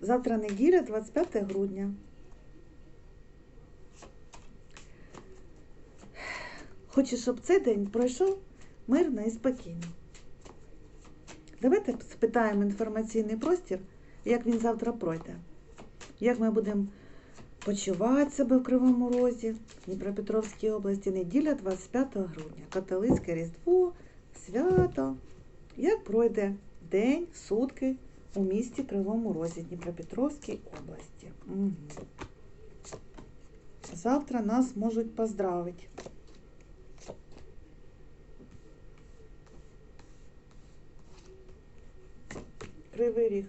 Завтра неділя, 25 грудня. Хочу, щоб цей день пройшов мирно і спокійно. Давайте спитаємо інформаційний простір, як він завтра пройде. Як ми будемо почувати себе в Кривому Розі, Дніпропетровській області, неділя 25 грудня, католицьке Різдво, свято. Як пройде день, сутки у місті Кривому Розі, Дніпропетровській області. Угу. Завтра нас можуть поздравити. Кривий ріг.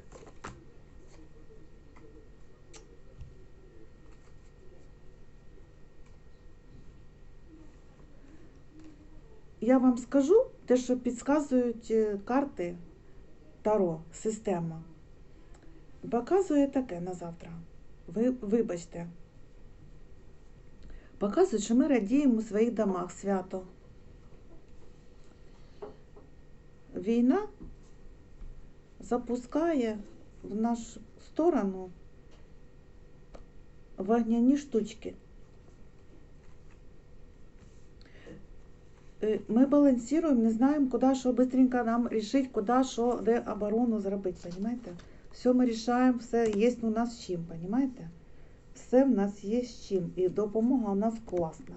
Я вам скажу те, що підказують е, карти Таро, система. Показує таке на завтра. Ви, вибачте. Показують, що ми радіємо у своїх домах свято. Війна запускає в нашу сторону вогняні штучки. Е, Ми балансуємо, не знаємо, куди що быстренько нам рішити, куди що, де оборону зробити, понимаете? Все ми рішаємо, все є у нас чим, понимаете? Все в нас є з чим. І допомога у нас класна.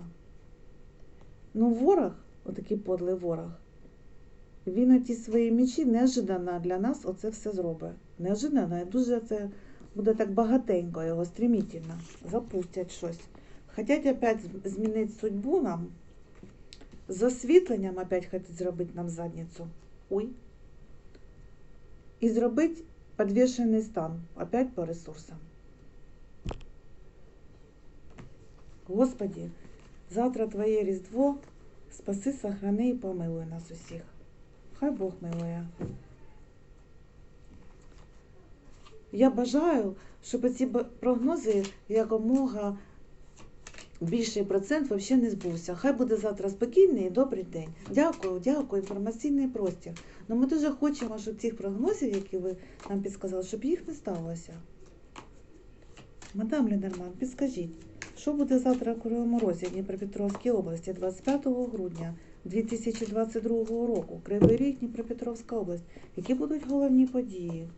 Ну, ворог, отакий подлий ворог, він оті свої мечі неожиданно для нас оце все зробить. Неожиданно і дуже це буде так багатенько його, стремительно. Запустять щось. Хотять опять змінити судьбу нам. З освітленням опять хочуть зробити нам задницю. Ой. І зробити підвішений стан. Опять по ресурсам. Господи, завтра Твоє Різдво. Спаси, сохрани і помилуй нас усіх. Хай Бог милує. Я бажаю, щоб ці прогнози якомога більший процент взагалі не збувся. Хай буде завтра спокійний і добрий день. Дякую, дякую, інформаційний простір. Ну ми дуже хочемо, щоб цих прогнозів, які ви нам підсказали, щоб їх не сталося. Мадам Ленорман, підскажіть, що буде завтра в Кривому Розі Дніпропетровській області 25 грудня 2022 року? Кривий Ріг, Дніпропетровська область. Які будуть головні події?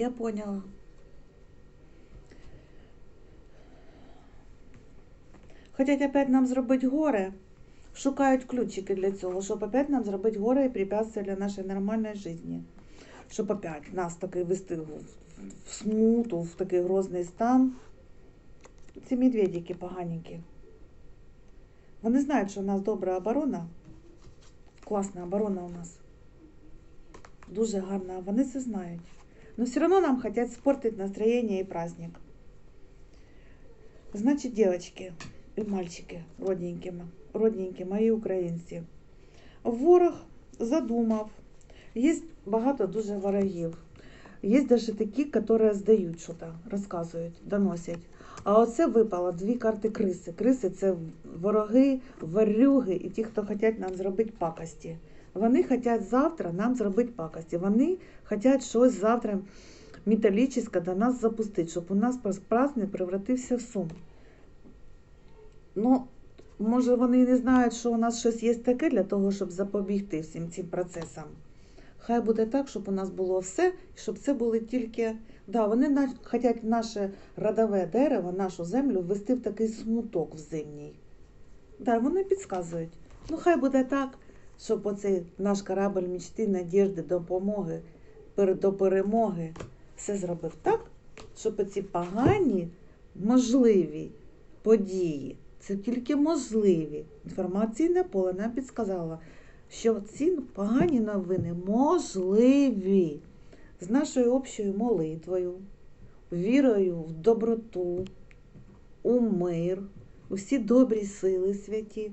Я поняла. Хотять опять нам зробити горе. Шукають ключики для цього, щоб опять нам зробити горе і препятствия для нашої нормальної житті. Щоб опять нас таки вести в, смуту, в такий грозний стан. Ці медведики поганенькі. Вони знають, що у нас добра оборона. Класна оборона у нас. Дуже гарна. Вони це знають. Но все равно нам хотят испортить настроение и праздник. Значит, девочки и мальчики, родненькие, родненькі мої українці, ворог задумав. Є багато дуже ворогів. Є навіть такі, які здають щось, розказують, доносять. А оце випало дві карти криси. Криси це вороги, варюги і ті, хто хочуть нам зробити пакості. Вони хочуть завтра нам зробити пакості. Вони хочуть щось завтра металічне до нас запустити, щоб у нас праздник превратився в сум. Ну, може, вони не знають, що у нас щось є таке для того, щоб запобігти всім цим процесам. Хай буде так, щоб у нас було все, щоб це були тільки. Да, вони хочуть наше родове дерево, нашу землю ввести в такий смуток в зимній. Да, вони підказують. Ну, хай буде так, щоб оцей наш корабль мечти, надіжди, допомоги, до перемоги все зробив так, щоб ці погані, можливі події, це тільки можливі. Інформаційне поле нам підсказало, що ці погані новини можливі з нашою общою молитвою, вірою в доброту, у мир, у всі добрі сили святі,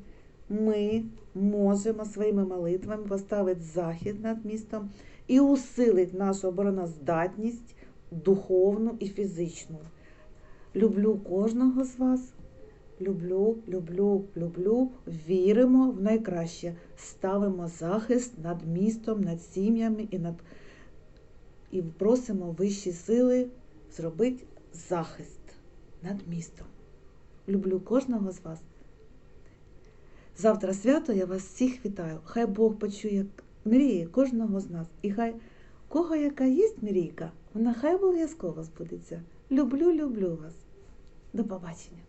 ми можемо своїми молитвами поставити захід над містом і усилити нашу обороноздатність духовну і фізичну. Люблю кожного з вас. Люблю, люблю, люблю. Віримо в найкраще. Ставимо захист над містом, над сім'ями і над і просимо вищі сили зробити захист над містом. Люблю кожного з вас. Завтра свято, я вас всіх вітаю. Хай Бог почує мрії кожного з нас. І хай кого яка є мрійка, вона хай обов'язково збудеться. Люблю, люблю вас. До побачення.